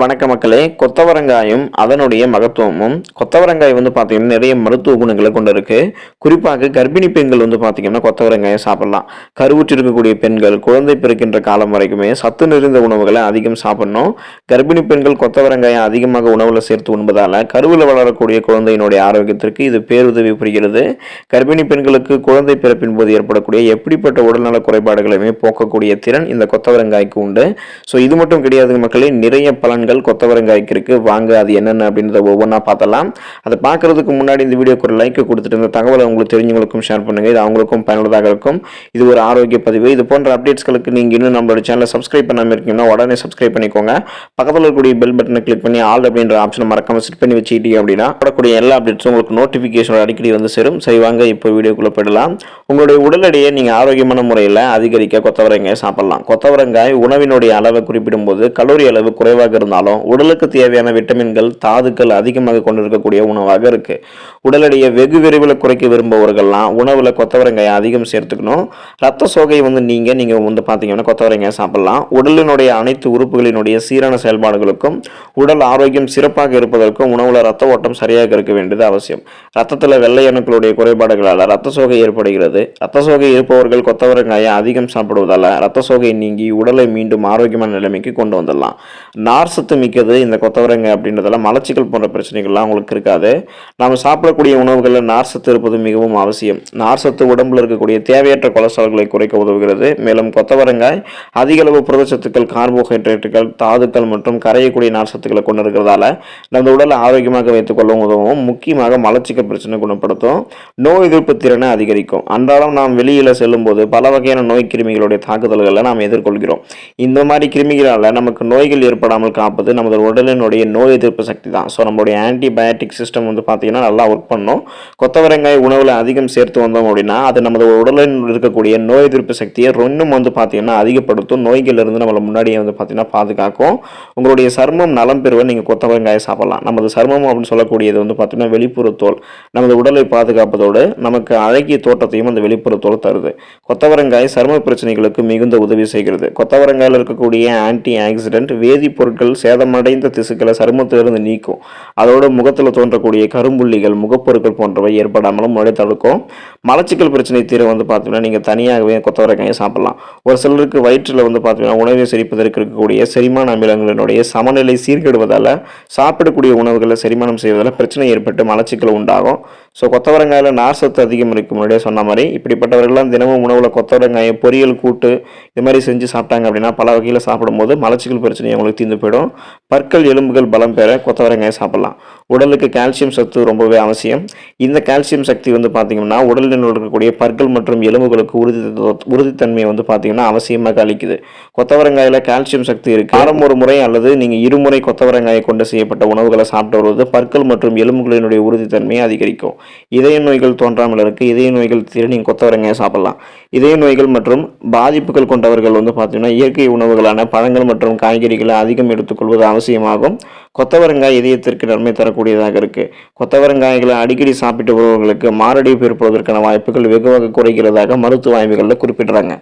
வணக்க மக்களே கொத்தவரங்காயும் அதனுடைய மகத்துவமும் கொத்தவரங்காய் வந்து பார்த்தீங்கன்னா நிறைய மருத்துவ குணங்களை கொண்டு இருக்கு குறிப்பாக கர்ப்பிணி பெண்கள் வந்து பார்த்தீங்கன்னா கொத்தவரங்காயை சாப்பிடலாம். கருவுற்று இருக்கக்கூடிய பெண்கள் குழந்தை பிறக்கின்ற காலம் வரைக்குமே சத்து நிறைந்த உணவுகளை அதிகம் சாப்பிடணும். கர்ப்பிணி பெண்கள் கொத்தவரங்காயை அதிகமாக உணவில் சேர்த்து உண்பதால் கருவில் வளரக்கூடிய குழந்தையினுடைய ஆரோக்கியத்திற்கு இது பேருதவி புரிகிறது. கர்ப்பிணி பெண்களுக்கு குழந்தை பிறப்பின் போது ஏற்படக்கூடிய எப்படிப்பட்ட உடல்நல குறைபாடுகளையுமே போக்கக்கூடிய திறன் இந்த கொத்தவரங்காய்க்கு உண்டு. ஸோ இது மட்டும் கிடையாது மக்களே நிறைய பலன் பலன்கள் கொத்தவரங்காய்க்கு இருக்குது வாங்க அது என்னென்ன அப்படின்றத ஒவ்வொன்றா பார்த்தலாம் அதை பார்க்கறதுக்கு முன்னாடி இந்த வீடியோக்கு ஒரு லைக் கொடுத்துட்டு இந்த தகவலை உங்களுக்கு தெரிஞ்சவங்களுக்கும் ஷேர் பண்ணுங்க. இது அவங்களுக்கும் பயனுள்ளதாக இருக்கும். இது ஒரு ஆரோக்கிய பதிவு. இது போன்ற அப்டேட்ஸ்களுக்கு நீங்கள் இன்னும் நம்மளோட சேனலை சப்ஸ்கிரைப் பண்ணாமல் இருக்கீங்கன்னா உடனே சப்ஸ்கிரைப் பண்ணிக்கோங்க. பக்கத்தில் இருக்கக்கூடிய பெல் பட்டனை கிளிக் பண்ணி ஆல் அப்படின்ற ஆப்ஷனை மறக்காமல் செட் பண்ணி வச்சுக்கிட்டீங்க அப்படின்னா வரக்கூடிய எல்லா அப்டேட்ஸும் உங்களுக்கு நோட்டிஃபிகேஷன் அடிக்கடி வந்து சேரும். சரி வாங்க இப்போ வீடியோக்குள்ளே போயிடலாம். உங்களுடைய உடல் எடையை நீங்க ஆரோக்கியமான முறையில் அதிகரிக்க கொத்தவரங்காய் சாப்பிடலாம். கொத்தவரங்காய் உணவினுடைய அளவை குறிப்பிடும்போது கலோரி அளவு குறைவாக இருந்தால் இருந்தாலும் உடலுக்கு தேவையான விட்டமின்கள் தாதுக்கள் அதிகமாக கொண்டிருக்கக்கூடிய உணவாக இருக்கு. உடல் எடையை வெகு விரைவில் குறைக்க விரும்புபவர்கள்லாம் உணவில் கொத்தவரங்காயை அதிகம் சேர்த்துக்கணும். ரத்த சோகையை வந்து நீங்க நீங்க வந்து பார்த்தீங்கன்னா கொத்தவரங்காய் சாப்பிடலாம். உடலினுடைய அனைத்து உறுப்புகளினுடைய சீரான செயல்பாடுகளுக்கும் உடல் ஆரோக்கியம் சிறப்பாக இருப்பதற்கும் உணவுல ரத்த ஓட்டம் சரியாக இருக்க வேண்டியது அவசியம். ரத்தத்தில் வெள்ளை அணுக்களுடைய குறைபாடுகளால் ரத்த சோகை ஏற்படுகிறது. ரத்த சோகை இருப்பவர்கள் கொத்தவரங்காயை அதிகம் சாப்பிடுவதால் ரத்த சோகை நீங்கி உடலை மீண்டும் ஆரோக்கியமான நிலைமைக்கு கொண்டு வந்துடலாம். நார்சத்து மிக்கது இந்த கொத்தவரங்க அப்படின்றதெல்லாம் மலச்சிக்கல் போன்ற பிரச்சனைகள்லாம் உங்களுக்கு இருக்காது. நாம் சாப்பிடக்கூடிய உணவுகளில் நார்சத்து இருப்பது மிகவும் அவசியம். நார் சத்து இருக்கக்கூடிய தேவையற்ற கொலஸ்ட்ரால்களை குறைக்க உதவுகிறது. மேலும் கொத்தவரங்காய் அதிக அளவு புரதச்சத்துக்கள் கார்போஹைட்ரேட்டுகள் தாதுக்கள் மற்றும் கரையக்கூடிய நார்சத்துக்களை கொண்டு இருக்கிறதால நம்ம உடலை ஆரோக்கியமாக வைத்துக்கொள்ளவும் உதவும். முக்கியமாக மலச்சிக்கல் பிரச்சனை குணப்படுத்தும். நோய் எதிர்ப்பு திறனை அதிகரிக்கும். அன்றாடம் நாம் வெளியில் செல்லும்போது பல வகையான நோய் கிருமிகளுடைய தாக்குதல்களை நாம் எதிர்கொள்கிறோம். இந்த மாதிரி கிருமிகளால் நமக்கு நோய்கள் ஏற்படாமல் காப்பது நமது உடலினுடைய நோய் எதிர்ப்பு சக்தி தான். ஸோ நம்மளுடைய ஆன்டிபயோட்டிக் சிஸ்டம் வந்து பார்த்தீங்கன்னா நல்லா ஒர்க் பண்ணும். கொத்தவரங்காய் உணவில் அதிகம் சேர்த்து வந்தோம் அப்படின்னா அது நமது உடலில் இருக்கக்கூடிய நோய் எதிர்ப்பு சக்தியை இன்னும் வந்து பார்த்தீங்கன்னா அதிகப்படுத்தும். நோய்களிலிருந்து நம்மளை முன்னாடியே வந்து பார்த்திங்கன்னா பாதுகாக்கும். உங்களுடைய சர்மம் நலம் பெறுவ நீங்கள் கொத்தவரங்காயை சாப்பிடலாம். நமது சர்மம் அப்படின்னு சொல்லக்கூடியது வந்து பார்த்திங்கன்னா வெளிப்புற தோல் நமது உடலை பாதுகாப்பதோடு நமக்கு அழகிய தோட்டத்தையும் அந்த வெளிப்புற தோல் தருது. கொத்தவரங்காய் சர்ம பிரச்சனைகளுக்கு மிகுந்த உதவி செய்கிறது. கொத்தவரங்காயில் இருக்கக்கூடிய ஆன்டி ஆக்சிடென்ட் பொருட்கள் சேதமடைந்த திசுக்களை சருமத்திலிருந்து நீக்கும். அதோட முகத்தில் தோன்றக்கூடிய கரும்புள்ளிகள் முகப்பொருட்கள் போன்றவை ஏற்படாமலும் முன்னாடி தடுக்கும். மலச்சிக்கல் பிரச்சனை தீர வந்து பார்த்தீங்கன்னா நீங்கள் தனியாகவே கொத்தவரங்காயை சாப்பிடலாம். ஒரு சிலருக்கு வயிற்றில் வந்து பார்த்தீங்கன்னா உணவை செரிப்பதற்கு இருக்கக்கூடிய செரிமான அமிலங்களினுடைய சமநிலை சீர்கெடுவதால் சாப்பிடக்கூடிய உணவுகளை செரிமானம் செய்வதால் பிரச்சனை ஏற்பட்டு மலச்சிக்கல் உண்டாகும். ஸோ கொத்தவரங்காயில் நார் சத்து அதிகம் இருக்கும் முன்னாடியே சொன்ன மாதிரி இப்படிப்பட்டவர்கள்லாம் தினமும் உணவில் கொத்தவரங்காயை பொரியல் கூட்டு இது மாதிரி செஞ்சு சாப்பிட்டாங்க அப்படின்னா பல வகையில் சாப்பிடும்போது மலச்சிக்கல் பிரச்சனை அவங்களுக்கு தீர்ந்து போயிடும். பற்கள் எலும்புகள் பலம் பெற கொத்தவரங்காயை சாப்பிடலாம். உடலுக்கு கால்சியம் சத்து ரொம்பவே அவசியம். இந்த கால்சியம் சக்தி வந்து பார்த்தீங்கன்னா உடலில் இருக்கக்கூடிய பற்கள் மற்றும் எலும்புகளுக்கு உறுதி உறுதித்தன்மையை வந்து பார்த்திங்கன்னா அவசியமாக அளிக்குது. கொத்தவரங்காயில் கால்சியம் சக்தி இருக்குது வாரம் ஒரு முறை அல்லது நீங்கள் இருமுறை கொத்தவரங்காயை கொண்டு செய்யப்பட்ட உணவுகளை சாப்பிட்டு வருவது பற்கள் மற்றும் எலும்புகளினுடைய உறுதித்தன்மையை அதிகரிக்கும். இதய நோய்கள் தோன்றாமல் இருக்கு. இதய நோய்கள் தீர நீங்கள் கொத்தவரங்காயை சாப்பிடலாம். இதய நோய்கள் மற்றும் பாதிப்புகள் கொண்டவர்கள் வந்து பார்த்தீங்கன்னா இயற்கை உணவுகளான பழங்கள் மற்றும் காய்கறிகளை அதிகம் எடுத்துக்கொள்வது அவசியமாகும். கொத்தவரங்காய் இதயத்திற்கு நன்மை தரக்கூடியதாக இருக்கு. கொத்தவரங்காய்களை அடிக்கடி சாப்பிட்டு வருபவர்களுக்கு மாரடைப்பு ஏற்படுவதற்கான வாய்ப்புகள் வெகுவாக குறைகிறதாக மருத்துவ ஆய்வுகளில் குறிப்பிடுறாங்க.